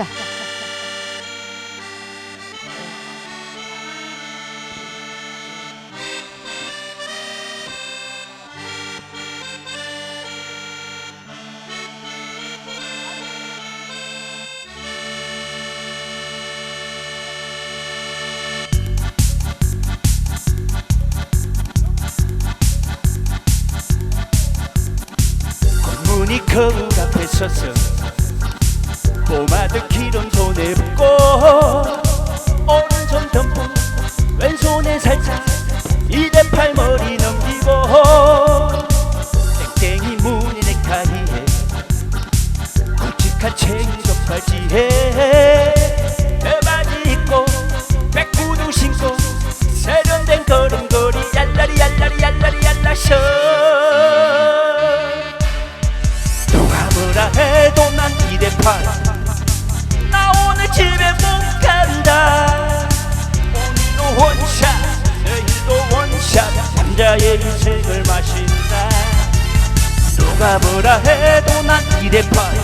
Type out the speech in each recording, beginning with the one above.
자. 문이 거울 앞에 서서 포마드 기름 손에 붓고 오른손 덤보 왼손에 살짝 이대 팔머리 넘기고 땡땡이 무늬 넥타이에 굵직한 챙이적 발찌에 내 바지 입고 백구두 신고 세련된 걸음걸이 얄라리 얄라리 얄라리 얄라셔 뭐라 해도 난 이대 팔 남자의 인생을 마신다. 누가 뭐라 해도 난 이대팔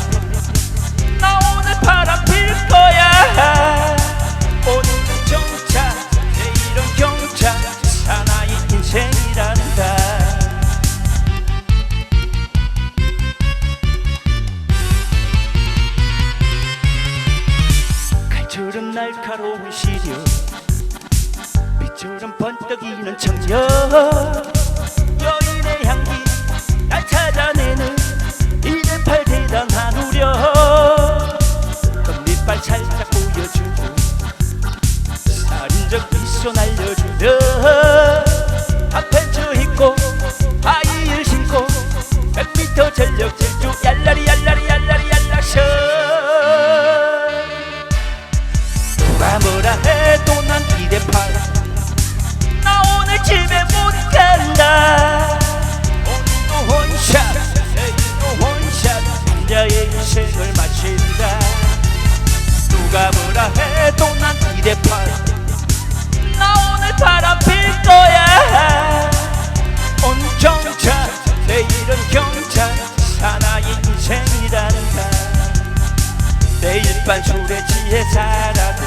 나 오늘 바람 필 거야. 오늘은 정차 내일은 경차. 사나이 인생이란다. 칼처럼 날카로운 시력 빛처럼 번뜩이는 청년 여인의 향기 날 찾아내는 이대팔 대단한 우려. 끝밑발 살짝 보여주고 살인적 미소 날려주는 인생을 마신다. 누가 뭐라 해도 난 이대팔 나 오늘 바람 필 거야. 오늘 정차 내일은 경차. 사나이 인생이란다. 내일 밤 술에 취해 살아도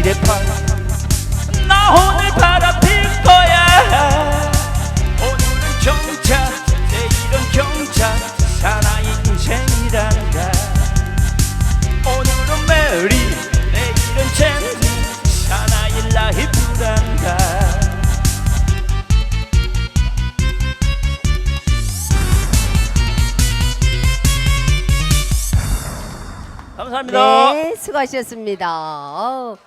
이대팔 나 오늘 바람 필 거야. 오늘은 정차 내일은 경차 사나이 인생이란다. 오늘은 메리 내일은 젠니 사나이 라이프란다. 감사합니다. 네, 수고하셨습니다. 어우,